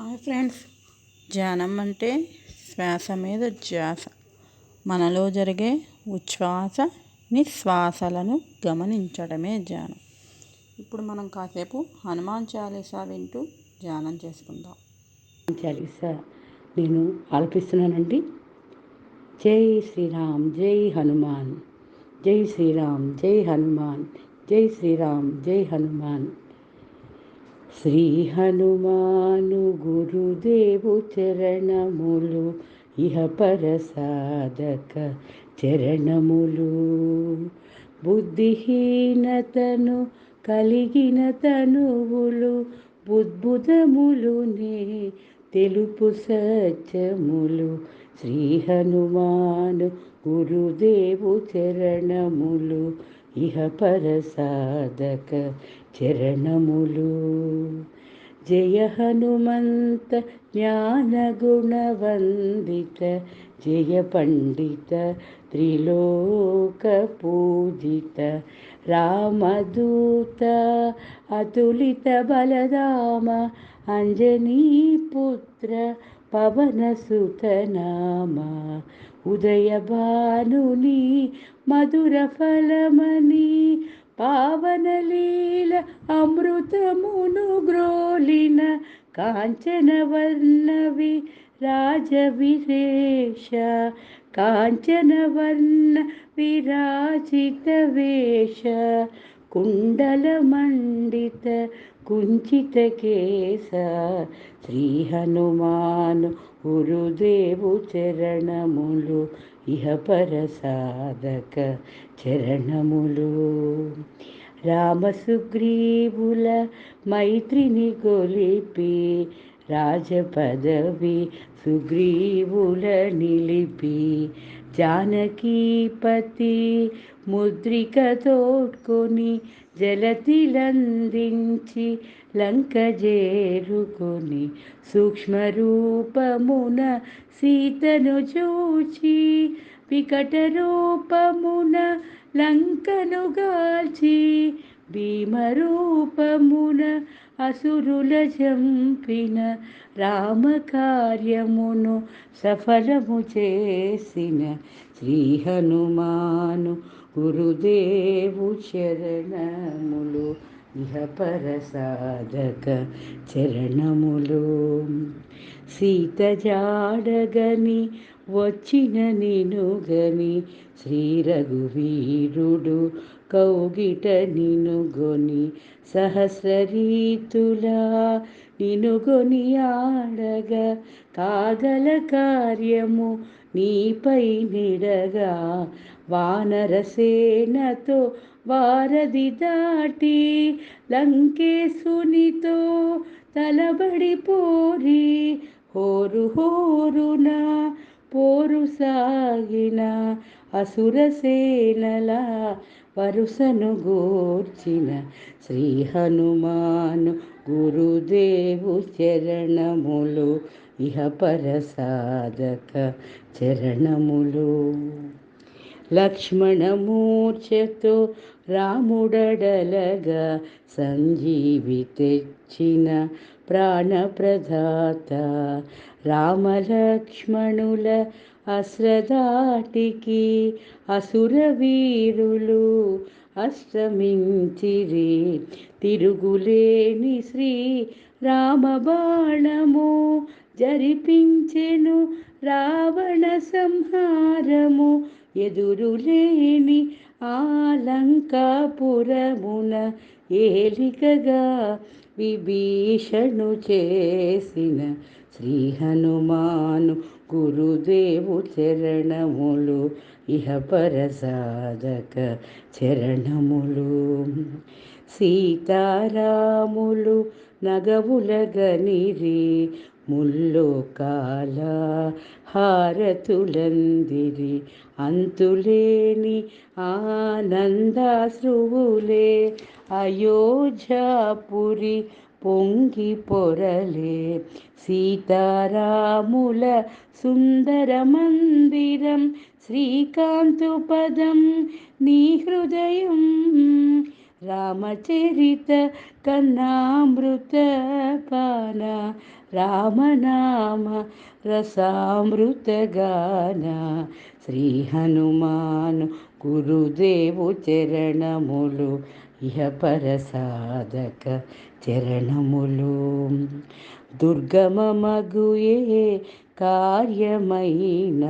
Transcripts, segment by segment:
Hi friends. ధ్యానం అంటే శ్వాస మీద ధ్యాస. మనలో జరిగే ఉచ్ఛ్వాస నిశ్వాసలను గమనించడమే ధ్యానం. ఇప్పుడు మనం కాసేపు హనుమాన్ చాలీసా వింటూ ధ్యానం చేసుకుందాం. చాలీసా నేను ఆలపిస్తున్నానండి. జై శ్రీరామ్ జై హనుమాన్ జై శ్రీరామ్ జై హనుమాన్ జై శ్రీరామ్ జై హనుమాన్. శ్రీ హనుమాను గురుదేవు చరణములు ఇహపర సాధక చరణములు. బుద్ధిహీనతను కలిగిన తనువులు బుద్భుతములునే తెలుపు సత్యములు. శ్రీ హనుమాను గురుదేవు చరణములు ఇహ పర సాధక చరణములు జయ హనుమంత జ్ఞాన గుణవందిత జయ పండిత త్రిలోక పూజిత రామదూత అతులిత బలదామ అంజనీపుత్ర పవనసుతనామ ఉదయభానుని మధుర ఫలమని పావనలీల అమృతమును గ్రోలిన కాంచనవర్ణవి రాజవిశేష కాంచనవర్ణ విరాజిత వేష కుండలమండిత కుంచిత కేశ శ్రీ హనుమాను చరణములు ఇహ పర సాధక చరణములు. రామసుగ్రీవుల మైత్రిని కొలిపి రాజపదవి సుగ్రీవుల నిలిపి జానకీపతి ముద్రిక తోడ్కొని జలతిలందించి లంక చేరుకొని సూక్ష్మరూపమున సీతను చూచి వికట రూపమున లంకను గాల్చి భీమరూపమున అసురుల చంపిన రామకార్యమును సఫలము చేసిన శ్రీ హనుమాను గురుదేవు చరణములు ఇహపర సాధక చరణములు. సీత జాడగని వచ్చిన నినుగని శ్రీ రఘువీరుడు కౌగిట నినుగొని సహస్రరీతులా నిను ఆడగ కాగల కార్యము నీపై నిడగా. వానరసేనతో వారధి దాటి లంకేశునితో తలబడి పోరి హోరు హోరున పోరు సాగిన అసురసేనల వరుసను గోర్చిన శ్రీ హనుమాను గురుదేవు చరణములు ఇహ పరసాధక చరణములు. లక్ష్మణమూర్ఛతో రాముడడలగా సంజీవి తెచ్చిన ప్రాణప్రదాత రామలక్ష్మణుల అశ్రదాటికి అసురవీరులు అష్టమించిరి. తిరుగులేని శ్రీ రామబాణము జరిపించెను రావణ సంహారము. ఎదురులేని ఆలంకాపురమున ఏలికగా విభీషణు చేసిన శ్రీ హనుమాను గురుదేవు చరణములు ఇహ పరసాధక చరణములు. సీతారాములు నగవులగనిరి ముల్లోకాల హారతులందిరి. అంతులేని ఆనందాశ్రువులే అయోధ్యాపురి పొంగి పొరలే సీతారాముల సుందర మందిరం శ్రీకాంతు పదం నీ హృదయం రామచరిత కన్నామృత పాన రామనామ రసామృతగాన శ్రీ హనుమాను గురుదేవు చరణములు ఇహపరసాధక చరణములు. దుర్గమమగుయే కార్యమైన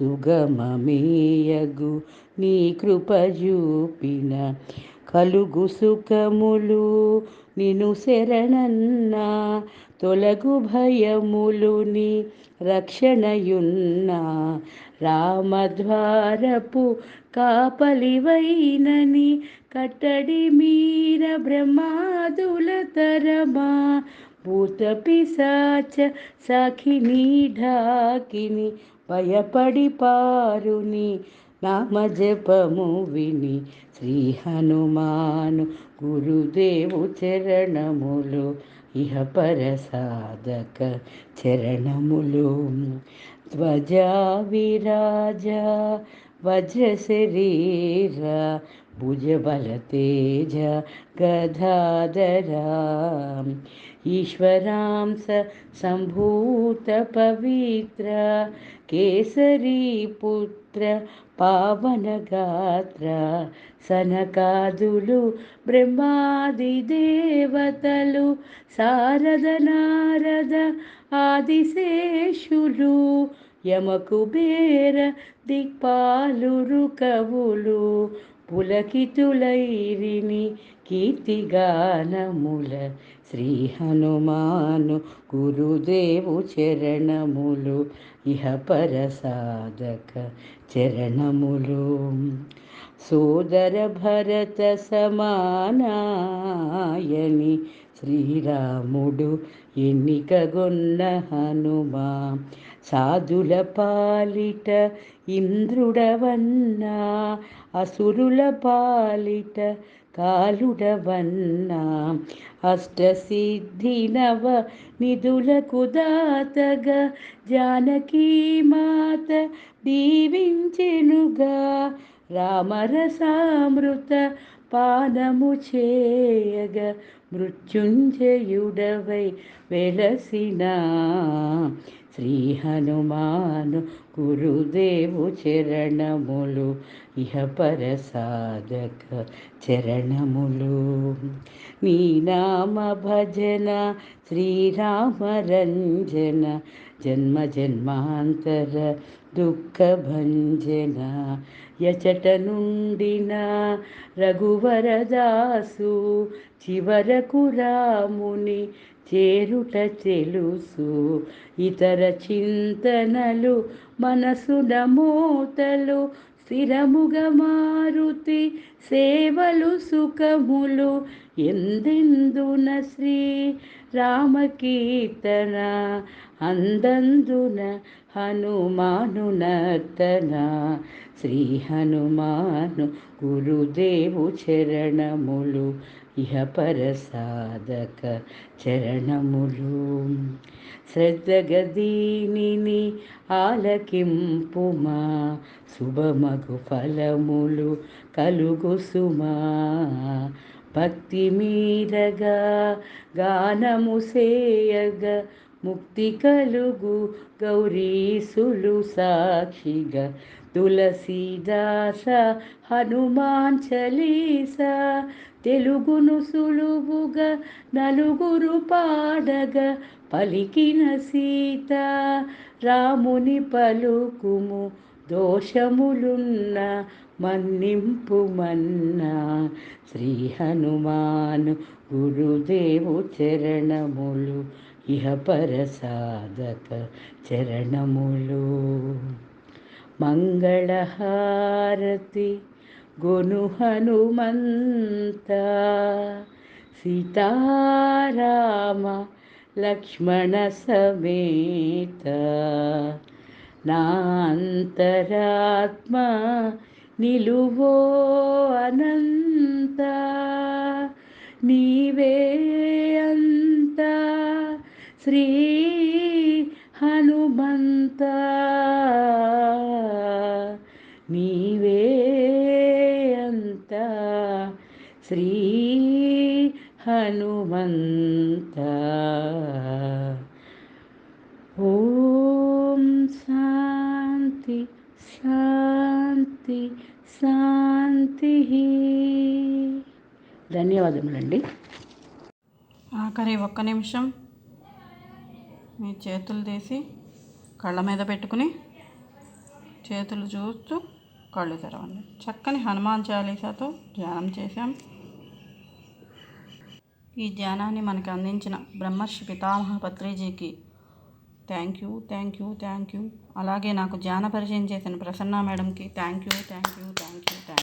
సుగమమేయగు నీ కృపజూపిన కలుగు సుఖములు. నిను శరణన్నా తొలగు భయములు నీ రక్షణయున్నా రామద్వారపు కాపలివైనని కట్టడి మీర బ్రహ్మాదుల తరమా భూత పిశాచ సఖిని ఢాకిని భయపడి పారుని నామ జపము విని శ్రీ హనుమాను గురుదేవు చరణములు ఇహ పరసాధక చరణములు. ధ్వజ విరాజ వజ్ర శరీర భుజబల తేజ గదాధరా ఈశ్వరాంశ సంభూత పవిత్ర కేసరీ పుత్ర పావన గాత్ర సనకాదులు బ్రహ్మాది దేవతలు సారద నారద ఆదిశేషులు యమకుబేర దిక్పాలురు కవులు పులకితులైరిని కీర్తిగానముల శ్రీ హనుమాను గురుదేవు చరణములు ఇహ సాధక చరణములు. సోదర భరత సమానాయని శ్రీరాముడు ఎన్నికగొన్న హనుమా సాధుల పాలిట ఇంద్రుడవన్నా అసురుల పాలిట కాలుడవన్నా. అష్టసిద్ధి నవ నిధులకు దాతగా జానకీ మాత దీవించెనుగా రామరసామృత పానము చేయగా మృత్యుంజయుడవై వెలసిన. శ్రీ హనుమాను గురుదేవు చరణములు ఇహ పరసాధక చరణములు. నీ నామ భజన శ్రీరామరంజన జన్మ జన్మాంతర దుఃఖ భంజన. ఎచట నుండిన రఘువరదాసు చివరకు రాముని చేరుట తెలుసు. ఇతర చింతనలు మనసు మూతలు స్థిరముగా మారుతి సేవలు సుఖములు ఎందెందున శ్రీ రామకీర్తన? అందందున హనుమాను నర్తన శ్రీ హనుమాను గురుదేవు చరణములు ఇహపరసాధక చరణములు. శ్రద్ధగదీని ఆలకింపుమా శుభమగు ఫలములు కలుగు సుమా భక్తి మీరగా గానము సేయగా ముక్తి కలుగు గౌరీసులు సాక్షిగా. తులసీదాస హనుమాన్ చలీస తెలుగును సులువుగా నలుగురు పాడగా పలికిన సీత రాముని పలుకుము దోషములున్న మన్నింపు మన్నా. శ్రీ హనుమాను గురుదేవు చరణములు ఇహ పరసాధక చరణములు. మంగళహారతి గొను హనుమంత. సీతారామ లక్ష్మణ సమేత. నాంతరాత్మ నిలువో అనంత ధన్యవాదములండి. ఆఖరి ఒక్క నిమిషం మీ చేతులు తీసి కళ్ళ మీద పెట్టుకుని చేతులు చూస్తూ కళ్ళు తెరవండి. చక్కని హనుమాన్ చాలీసాతో ధ్యానం చేశాం. ఈ ధ్యానాన్ని మనకు అందించిన Brahmarshi Pitamaha పత్రిజీకి thank you thank you thank you అలాగే నాకు ధ్యాన పరిచయం చేసిన ప్రసన్న మేడంకి thank you thank you thank you thank you